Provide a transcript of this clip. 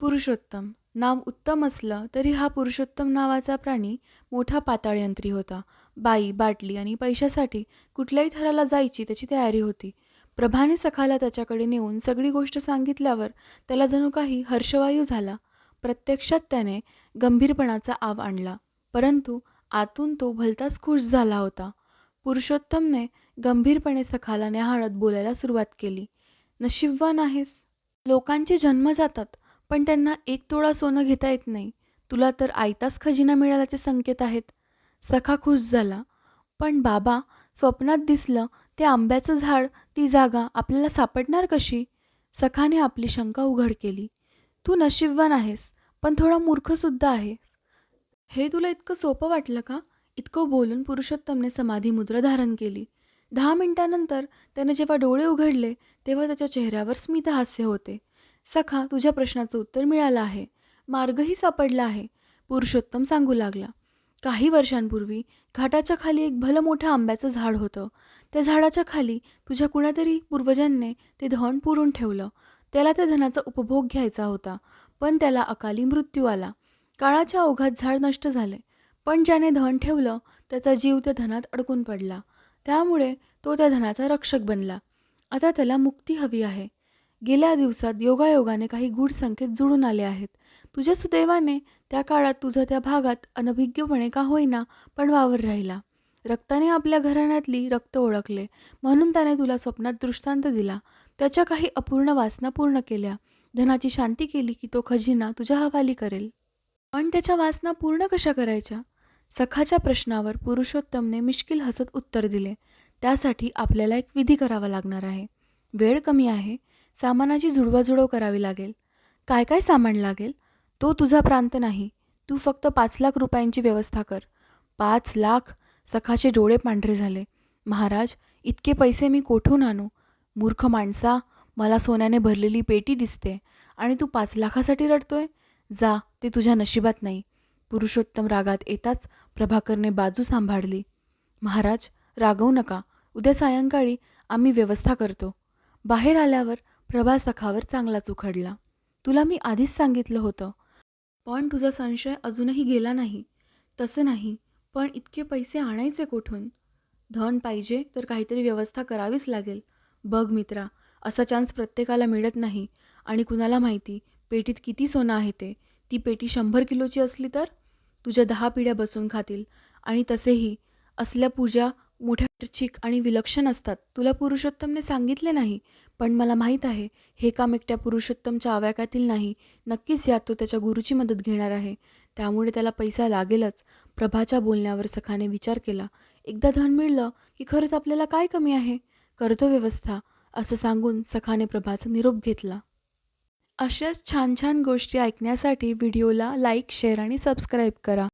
पुरुषोत्तम. नाव उत्तम असलं तरी हा पुरुषोत्तम नावाचा प्राणी मोठा पाताळयंत्री होता. बाई बाटली आणि पैशासाठी कुठल्याही थराला जायची त्याची तयारी होती. प्रभाने सखाला त्याच्याकडे नेऊन सगळी गोष्ट सांगितल्यावर त्याला जणू काही हर्षवायू झाला. प्रत्यक्षात त्याने गंभीरपणाचा आव आणला. परंतु आतून तो भलताच खुश झाला होता. पुरुषोत्तमने गंभीरपणे सखाला न्याहाळत बोलायला सुरुवात केली. नशीबवान आहेस. लोकांचे जन्म जातात. पण त्यांना एक तोळा सोनं घेता येत नाही. तुला तर आयताच खजिना मिळाल्याचे संकेत आहेत. सखा खुश झाला. पण बाबा स्वप्नात दिसलं ते आंब्याचं झाड ती जागा आपल्याला सापडणार कशी? सखाने आपली शंका उघड केली. तू नशीबवान आहेस पण थोडा मूर्खसुद्धा आहेस. हे तुला इतकं सोपं वाटलं का? इतकं बोलून पुरुषोत्तमने समाधी मुद्रा धारण केली. दहा मिनिटानंतर त्याने जेव्हा डोळे उघडले तेव्हा त्याच्या चेहऱ्यावर स्मितहास्य होते. सखा तुझ्या प्रश्नाचं उत्तर मिळालं आहे. मार्गही सापडला आहे. पुरुषोत्तम सांगू लागला. काही वर्षांपूर्वी घाटाच्या खाली एक भलं मोठं आंब्याचं झाड होतं. त्या झाडाच्या खाली तुझ्या कुणातरी पूर्वजांनी ते धन पुरून ठेवलं. त्याला त्या धनाचा उपभोग घ्यायचा होता पण त्याला अकाली मृत्यू आला. काळाच्या ओघात झाड नष्ट झाले पण ज्याने धन ठेवलं त्याचा जीव त्या धनात अडकून पडला. त्यामुळे तो त्या धनाचा रक्षक बनला. आता त्याला मुक्ती हवी आहे. गेल्या दिवसात योगायोगाने काही गूढ संकेत जुळून आले आहेत. तुझ्या सुदैवाने त्या काळात तुझा त्या भागात अनभिज्ञपणे का होईना पण वावर राहिला. रक्ताने आपल्या घराण्यातली रक्त ओळखले. म्हणून त्याने तुला स्वप्नात दृष्टांत दिला. त्याच्या काही अपूर्ण वासना पूर्ण केल्या. धनाची शांती केली की तो खजिना तुझ्या हवाली करेल. पण त्याच्या वासना पूर्ण कशा करायच्या? सखाच्या प्रश्नावर पुरुषोत्तमने मिश्किल हसत उत्तर दिले. त्यासाठी आपल्याला एक विधी करावा लागणार आहे. वेळ कमी आहे. सामानाची जुळवाजुळव करावी लागेल. काय काय सामान लागेल? तो तुझा प्रांत नाही. तू फक्त पाच लाख रुपयांची व्यवस्था कर. पाच लाख? सखाचे डोळे पांढरे झाले. महाराज इतके पैसे मी कोठून आणू? मूर्ख माणसा मला सोन्याने भरलेली पेटी दिसते. आणि तू पाच लाखासाठी रडतोय? जा ते तुझ्या नशिबात नाही. पुरुषोत्तम रागात येताच प्रभाकरने बाजू सांभाळली. महाराज रागवू नका. उद्या सायंकाळी आम्ही व्यवस्था करतो. बाहेर आल्यावर प्रभा सखावर चांगलाच उखडला. तुला मी आधीच सांगितलं होतं. पण तुझा संशय अजूनही गेला नाही. तसं नाही पण इतके पैसे आणायचे कुठून? धन पाहिजे तर काहीतरी व्यवस्था करावीच लागेल. बघ मित्रा असा चान्स प्रत्येकाला मिळत नाही. आणि कुणाला माहिती? पेटीत किती सोनं आहे ते? ती पेटी शंभर किलोची असली तर? तुझ्या दहा पिढ्या बसून खातील. आणि तसेही असल्या पूजा मोठ्या खर्चिक आणि विलक्षण असतात. तुला पुरुषोत्तमने सांगितले नाही पण मला माहीत आहे हे काम एकट्या पुरुषोत्तमच्या आव्याकातील नाही. नक्कीच यात तो त्याच्या गुरुची मदत घेणार आहे. त्यामुळे त्याला पैसा लागेलच. प्रभाच्या बोलण्यावर सखाने विचार केला. एकदा धन मिळलं की खरंच आपल्याला काय कमी आहे? करतो व्यवस्था असं सांगून सखाने प्रभाचा निरोप घेतला. अशाच छान छान गोष्टी ऐकण्यासाठी व्हिडिओला लाईक शेअर आणि सबस्क्राईब करा.